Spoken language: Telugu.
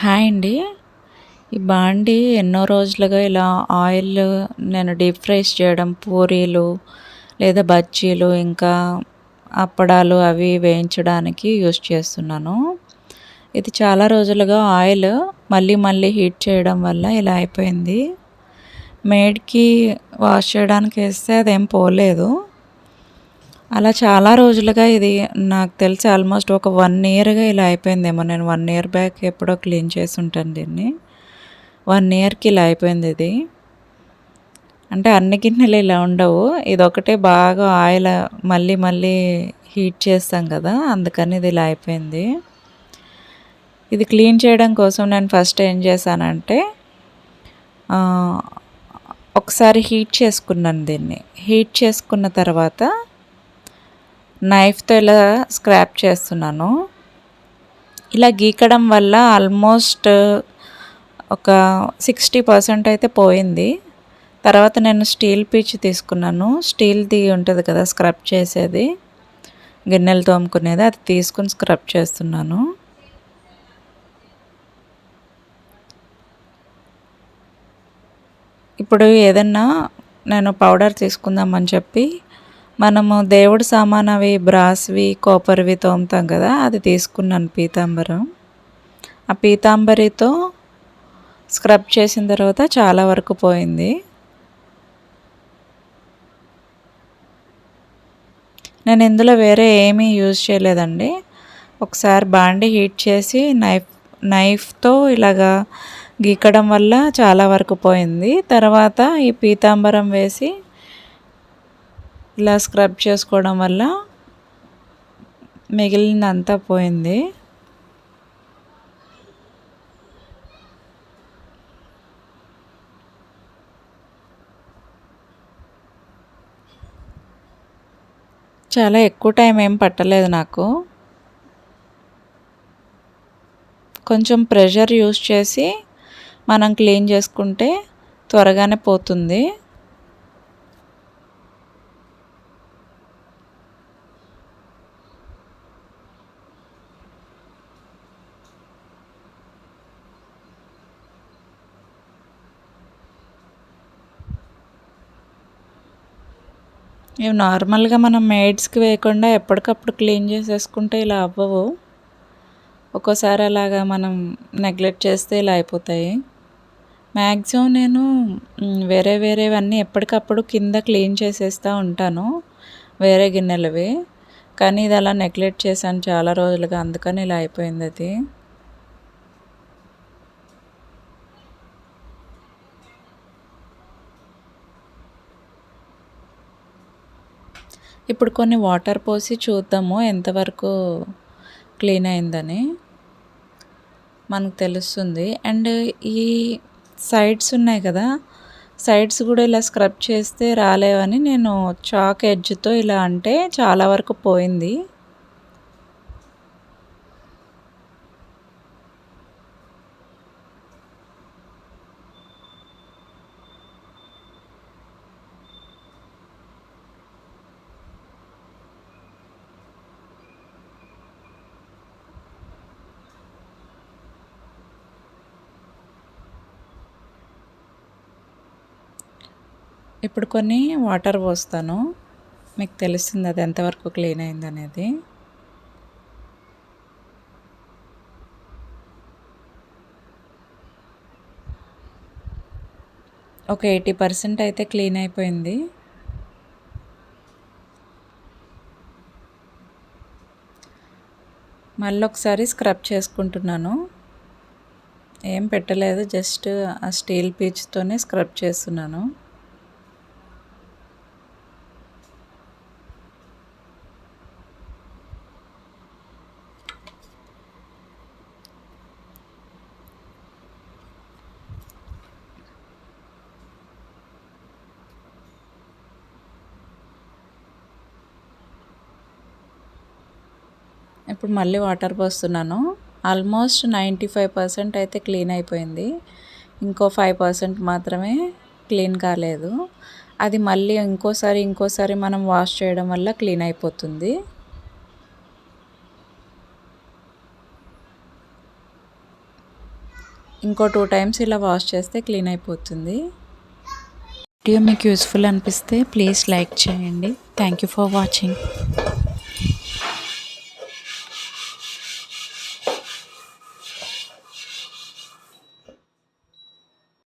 హాయ్ అండి. ఈ బాండి ఎన్నో రోజులుగా ఇలా ఆయిల్ నేను డీప్ ఫ్రైస్ చేయడం పూరీలు లేదా బజ్జీలు ఇంకా అప్పడాలు అవి వేయించడానికి యూజ్ చేస్తున్నాను. ఇది చాలా రోజులుగా ఆయిల్ మళ్ళీ మళ్ళీ హీట్ చేయడం వల్ల ఇలా అయిపోయింది. మేడ్కి వాష్ చేయడానికి వేస్తే అదేం పోలేదు. అలా చాలా రోజులుగా ఇది నాకు తెలిసి ఆల్మోస్ట్ ఒక వన్ ఇయర్గా ఇలా అయిపోయిందేమో. నేను వన్ ఇయర్ బ్యాక్ ఎప్పుడో క్లీన్ చేసి ఉంటాను దీన్ని. వన్ ఇయర్కి ఇలా అయిపోయింది ఇది. అంటే అన్ని గిన్నెలు ఇలా ఉండవు. ఇది ఒకటే బాగా ఆయిల్ మళ్ళీ మళ్ళీ హీట్ చేస్తాం కదా అందుకని ఇది ఇలా అయిపోయింది. ఇది క్లీన్ చేయడం కోసం నేను ఫస్ట్ ఏం చేశానంటే ఒకసారి హీట్ చేసుకున్నాను దీన్ని. హీట్ చేసుకున్న తర్వాత నైఫ్తో ఇలా స్క్రాప్ చేస్తున్నాను. ఇలా గీకడం వల్ల ఆల్మోస్ట్ ఒక సిక్స్టీ పర్సెంట్ అయితే పోయింది. తర్వాత నేను స్టీల్ పీచ్ తీసుకున్నాను. స్టీల్ది ఉంటుంది కదా స్క్రబ్ చేసేది. గిన్నెలు తోముకునేది అది తీసుకుని స్క్రబ్ చేస్తున్నాను. ఇప్పుడు ఏదన్నా నేను పౌడర్ తీసుకుందామని చెప్పి మనము దేవుడు సామాన్ అవి బ్రాస్వి కాపర్వి తోముతాం కదా అది తీసుకున్నాను పీతాంబరం. ఆ పీతాంబరితో స్క్రబ్ చేసిన తర్వాత చాలా వరకు పోయింది. నేను ఇందులో వేరే ఏమీ యూజ్ చేయలేదండి. ఒకసారి బాండి హీట్ చేసి నైఫ్ నైఫ్తో ఇలాగా గీకడం వల్ల చాలా వరకు పోయింది. తర్వాత ఈ పీతాంబరం వేసి ఇలా స్క్రబ్ చేసుకోవడం వల్ల మిగిలినంతా పోయింది. చాలా ఎక్కువ టైం ఏం పట్టలేదు నాకు. కొంచెం ప్రెషర్ యూస్ చేసి మనం క్లీన్ చేసుకుంటే త్వరగానే పోతుంది. ఇవి నార్మల్గా మనం మేడ్స్కి వేయకుండా ఎప్పటికప్పుడు క్లీన్ చేసేసుకుంటే ఇలా అవ్వవు. ఒక్కోసారి అలాగా మనం నెగ్లెక్ట్ చేస్తే ఇలా అయిపోతాయి. మ్యాక్సిమం నేను వేరే వేరేవన్నీ ఎప్పటికప్పుడు కింద క్లీన్ చేసేస్తూ ఉంటాను వేరే గిన్నెలవి. కానీ ఇది అలా నెగ్లెక్ట్ చేశాను చాలా రోజులుగా అందుకని ఇలా అయిపోయింది అది. ఇప్పుడు కొన్ని వాటర్ పోసి చూద్దాము ఎంతవరకు క్లీన్ అయిందని. మనకు తెలుస్తుంది. అండ్ ఈ సైడ్స్ ఉన్నాయి కదా సైడ్స్ కూడా ఇలా స్క్రబ్ చేస్తే రాలేవని నేను చాక్ ఎడ్జ్తో ఇలా అంటే చాలా వరకు పోయింది. ఇప్పుడు కొన్ని వాటర్ పోస్తాను. మీకు తెలుస్తుంది అది ఎంతవరకు క్లీన్ అయింది అనేది. ఒక ఎయిటీ పర్సెంట్ అయితే క్లీన్ అయిపోయింది. మళ్ళీ ఒకసారి స్క్రబ్ చేసుకుంటున్నాను. ఏం పెట్టలేదు జస్ట్ ఆ స్టీల్ పీచ్తోనే స్క్రబ్ చేస్తున్నాను. ఇప్పుడు మళ్ళీ వాటర్ పోస్తున్నాను. ఆల్మోస్ట్ నైంటీ ఫైవ్ పర్సెంట్ అయితే క్లీన్ అయిపోయింది. ఇంకో ఫైవ్ పర్సెంట్ మాత్రమే క్లీన్ కాలేదు. అది మళ్ళీ ఇంకోసారి ఇంకోసారి మనం వాష్ చేయడం వల్ల క్లీన్ అయిపోతుంది. ఇంకో టూ టైమ్స్ ఇలా వాష్ చేస్తే క్లీన్ అయిపోతుంది. వీడియో మీకు యూస్ఫుల్ అనిపిస్తే ప్లీజ్ లైక్ చేయండి. Thank you for watching.